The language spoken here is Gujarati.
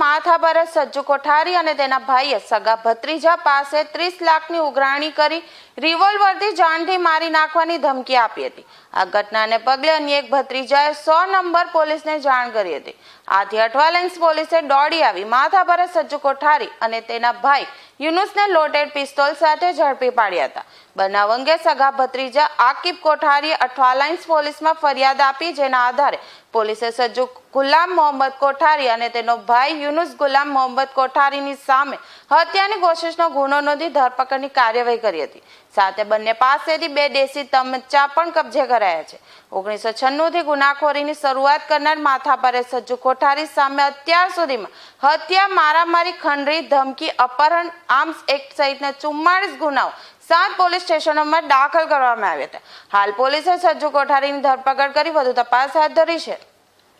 માથાભારે સજ્જુ કોઠારી અને તેના ભાઈએ સગા ભત્રીજા પાસે ત્રીસ લાખની ઉઘરાણી કરી રિવોલ્વરથી જાનથી મારી નાખવાની ધમકી આપી હતી. આ ઘટનાને પગલે અન્ય એક ભત્રીજાએ સો નંબર પોલીસને જાણ કરી હતી. આથી અઠવાલેન્સ પોલીસે દોડી આવી માથાભારે સજ્જુ કોઠારી અને તેના ભાઈ યુનુસને લોટેડ પિસ્તોલ સાથે ઝડપી પાડ્યા હતા. બનાવ અંગે સગા ભત્રીજા આકિબ કોઠારીએ અઠવાલાઇન્સ પોલીસમાં ફરિયાદ આપી, જેના આધારે પોલીસે સજ્જુ ગુલામ મોહમ્મદ કોઠારી અને તેનો ભાઈ યુનુસ ગુલામ મોહમ્મદ કોઠારીની સામે હત્યાની કોશિશનો ગુનો નોંધી ધરપકડની કાર્યવાહી કરી હતી. સાથે બંને પાસેથી બે દેશી તમચા પણ કબજે કરાયા છે. ઓગણીસો છન્નુંથી ગુનાખોરીની શરૂઆત કરનાર માથાપરે સજ્જુ કોઠારી સામે અત્યાર સુધીમાં હત્યા, મારામારી, ખંડરી, ધમકી, અપહરણ, આર્મ્સ એક્ટ સહિતના ચુમ્માળીસ ગુનાઓ સાત પોલીસ સ્ટેશનોમાં દાખલ કરવામાં આવ્યા હતા. હાલ પોલીસે સજ્જુ કોઠારીની ધરપકડ કરી વધુ તપાસ હાથ ધરી છે.